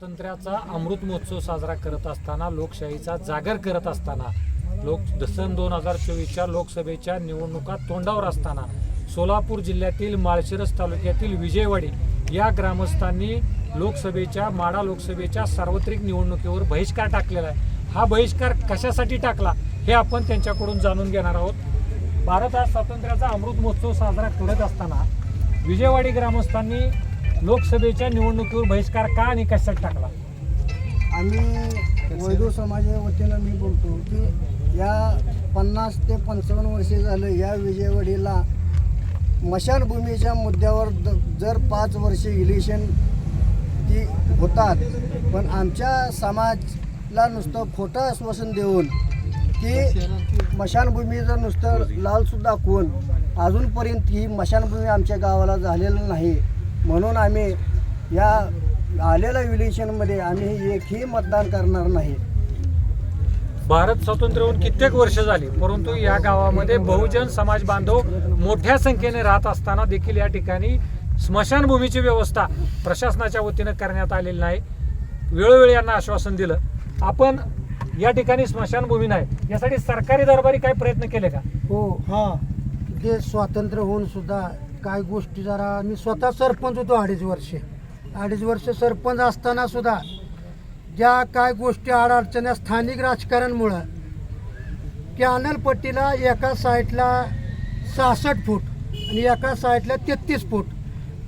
स्वातंत्र्याचा अमृत महोत्सव साजरा करत असताना लोकशाहीचा जागर करत असताना लोक सन दोन हजार चोवीसच्या लोकसभेच्या निवडणुका तोंडावर असताना सोलापूर जिल्ह्यातील माळशिरस तालुक्यातील विजयवाडी या ग्रामस्थांनी लोकसभेच्या माडा लोकसभेच्या सार्वत्रिक निवडणुकीवर बहिष्कार टाकलेला आहे. हा बहिष्कार कशासाठी टाकला हे आपण त्यांच्याकडून जाणून घेणार आहोत. भारत हा स्वातंत्र्याचा अमृत महोत्सव साजरा करत असताना विजयवाडी ग्रामस्थांनी लोकसभेच्या निवडणुकीवर बहिष्कार का आणि कशासाठी टाकला? आम्ही वैदू समाजाच्या वतीनं मी बोलतो की या पन्नास ते पंचावन्न वर्षे झालं या विजयवाडीला मशानभूमीच्या मुद्द्यावर द- जर पाच वर्षे इलेक्शन ती होतात पण आमच्या समाजला नुसतं खोटं आश्वासन देऊन की मशानभूमीचं नुसतं लालसुद्धा दाखवून अजूनपर्यंत ही मशानभूमी आमच्या गावाला झालेलं नाही. म्हणून आम्ही या आलेल्या इलेक्शनमध्ये आम्ही एकही मतदान करणार नाही. भारत स्वातंत्र्य होऊन कित्येक वर्ष झाली परंतु या गावामध्ये बहुजन समाज बांधव मोठ्या संख्येने राहत असताना देखील या ठिकाणी स्मशानभूमीची व्यवस्था प्रशासनाच्या वतीनं करण्यात आलेली नाही. वेळोवेळी यांना आश्वासन दिलं. आपण या ठिकाणी स्मशानभूमी नाही. यासाठी सरकारी दरबारी काही प्रयत्न केले का? हो. हा. देश स्वातंत्र्य होऊन सुद्धा काय गोष्टी जरा मी स्वतः सरपंच होतो अडीच वर्षे. अडीच वर्ष सरपंच असताना सुद्धा ज्या काय गोष्टी अडचण्या स्थानिक राजकारणमुळं कॅनल पट्टीला एका साईडला सहासष्ट फूट आणि एका साईडला तेहतीस फूट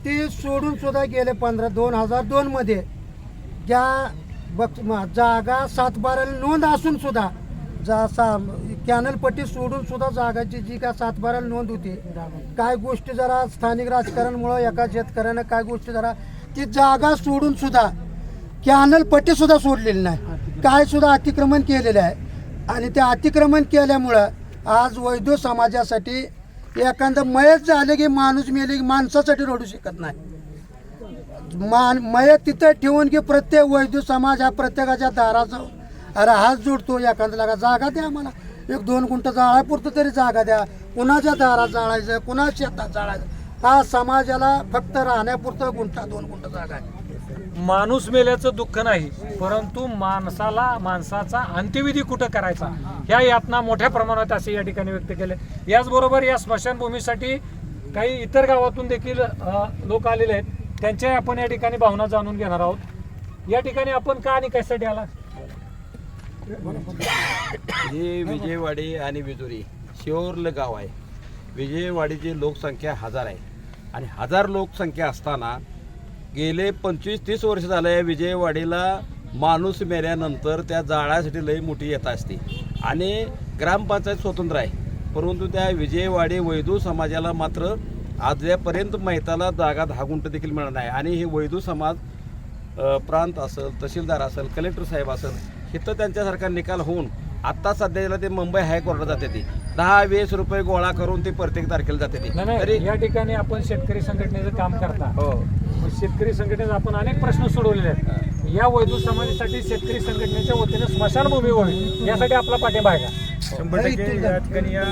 ते सोडून सुद्धा गेले पंधरा दोन हजार दोनमध्ये ज्या बक्ष म- जागा सातबाराला नोंद असून सुद्धा जा सा कॅनलपट्टी सोडून सुद्धा जागाची जी काय सातबाराला नोंद होती काय गोष्टी जरा स्थानिक राजकारणमुळं एका शेतकऱ्यानं काय गोष्टी जरा ती जागा सोडून सुद्धा कॅनलपट्टी सुद्धा सोडलेली नाही. काय सुद्धा अतिक्रमण केलेलं आहे. आणि ते अतिक्रमण केल्यामुळं आज वैद्य समाजासाठी एखादं मयत झालं की माणूस मेले की माणसासाठी रडू शकत नाही. मान मयत तिथं ठेवून की प्रत्येक वैद्य समाज हा प्रत्येकाच्या दाराचा अरे हात जोडतो एखाद्या लागा जागा द्या आम्हाला. एक दोन गुंठ जाळापुरतं तरी जागा द्या. कुणाच्या दारात जाळायचं कुणाच्या शेतात जाळायचं? हा समाजाला फक्त राहण्यापुरतं गुंठा दोन गुंठ जागा आहे. माणूस मेल्याचं दुःख नाही परंतु माणसाला माणसाचा अंत्यविधी कुठं करायचा? ह्या यातना मोठ्या प्रमाणात असे या ठिकाणी व्यक्त केले. याचबरोबर या स्मशानभूमीसाठी काही इतर गावातून देखील लोक आलेले आहेत. त्यांच्या आपण या ठिकाणी भावना जाणून घेणार आहोत. या ठिकाणी आपण का आणि कशासाठी आला? हे विजयवाडी आणि विजुरी शिवरलं गाव आहे. विजयवाडीची लोकसंख्या हजार आहे. आणि हजार लोकसंख्या असताना गेले पंचवीस तीस वर्ष झाले विजयवाडीला माणूस मेल्यानंतर त्या जाळ्यासाठी लई मोठी येत असते. आणि ग्रामपंचायत स्वतंत्र आहे. परंतु त्या विजयवाडी वैदू समाजाला मात्र आजपर्यंत मैताला जागा दहा गुंट देखील मिळणार नाही. आणि हे वैदू समाज प्रांत असेल तहसीलदार असेल कलेक्टर साहेब असेल इथं त्यांच्यासारखा निकाल होऊन आत्ता सध्याला ते मुंबई हायकोर्टात जाते ती. दहा वीस रुपये गोळा करून ते प्रत्येक तारखेला जाते ती. नाही तरी या ठिकाणी आपण शेतकरी संघटनेचं काम करता. हो. शेतकरी संघटनेत आपण अनेक प्रश्न सोडवलेले आहेत. या वैद्य समाजासाठी शेतकरी संघटनेच्या वतीने स्मशानभूमी व्हावी यासाठी आपला पाठिंबा आहे का? शंभर टक्के या ठिकाणी या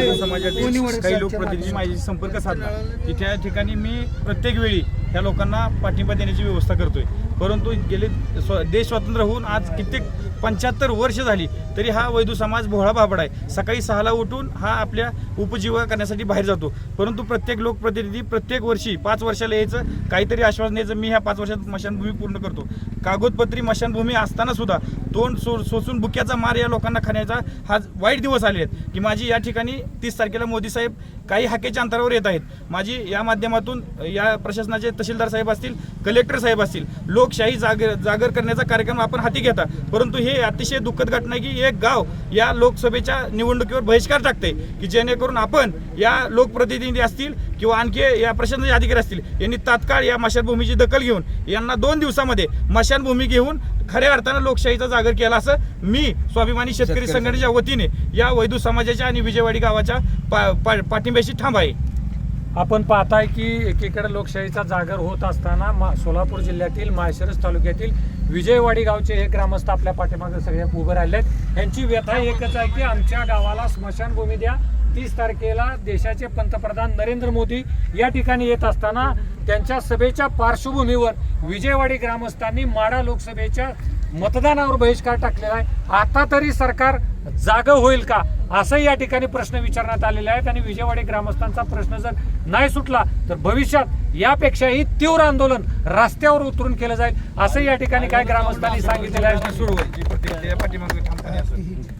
या समाजातील काही लोकप्रतिनिधी माझ्याशी संपर्क साधला की त्या ठिकाणी मी प्रत्येक वेळी ह्या लोकांना पाठिंबा देण्याची व्यवस्था करतोय. परंतु गेले स्व देश स्वतंत्र होऊन आज कित्येक पंच्याहत्तर वर्ष झाली तरी हा वैदू समाज भोळा बाबड आहे. सकाळी सहाला उठून हा आपल्या उपजीविका करण्यासाठी बाहेर जातो. परंतु प्रत्येक लोकप्रतिनिधी प्रत्येक वर्षी पाच वर्षाला यायचं काहीतरी आश्वासन द्यायचं मी ह्या पाच वर्षात मशानभूमी पूर्ण करतो. कागदपत्री मशानभूमी असताना सुद्धा तोंड सो सोसून बुक्याचा मार या लोकांना खाण्याचा हा वाईट दिवस आले आहेत की माझी या ठिकाणी तीस तारखेला मोदी साहेब काही हाकेच्या अंतरावर येत आहेत. माझी या माध्यमातून या प्रशासनाचे तहसीलदार साहेब असतील कलेक्टर साहेब असतील लोकशाही जागर जागर करण्याचा कार्यक्रम आपण हाती घेता. परंतु हे अतिशय दुःखद घटना आहे की एक गाव या लोकसभेच्या निवडणुकीवर बहिष्कार टाकते की जेणेकरून आपण या लोकप्रतिनिधी असतील किंवा आणखी या प्रशासनाचे अधिकारी असतील यांनी तात्काळ या मशानभूमीची दखल घेऊन यांना दोन दिवसामध्ये मशानभूमी घेऊन खऱ्या अर्थानं लोकशाहीचा जागर केला असं मी स्वाभिमानी शेतकरी संघटनेच्या वतीने या वैदू समाजाच्या आणि विजयवाडी गावाच्या पा- पा- पाठिंब्याशी ठाम आहे आपण पाहताय की एकीकडे लोकशाहीचा जागर होत असताना मा सोलापूर जिल्ह्यातील माळशिरस तालुक्यातील विजयवाडी गावचे हे ग्रामस्थ आपल्या पाठीमागे सगळे उभे राहिले आहेत यांची व्यथा एकच आहे की आमच्या गावाला स्मशानभूमी द्या तीस तारखेला देशाचे पंतप्रधान नरेंद्र मोदी या ठिकाणी येत असताना त्यांच्या सभेच्या पार्श्वभूमीवर विजयवाडी ग्रामस्थांनी माडा लोकसभेच्या मतदानावर बहिष्कार टाकलेला आहे. आता तरी सरकार जागं होईल का? असंही या ठिकाणी प्रश्न विचारण्यात आलेले आहेत आणि विजयवाडी ग्रामस्थांचा प्रश्न जर नाही सुटला तर भविष्यात यापेक्षाही तीव्र आंदोलन रस्त्यावर उतरून केलं जाईल. असंही या ठिकाणी काय ग्रामस्थांनी सांगितलेलं आहे. सुरू होईल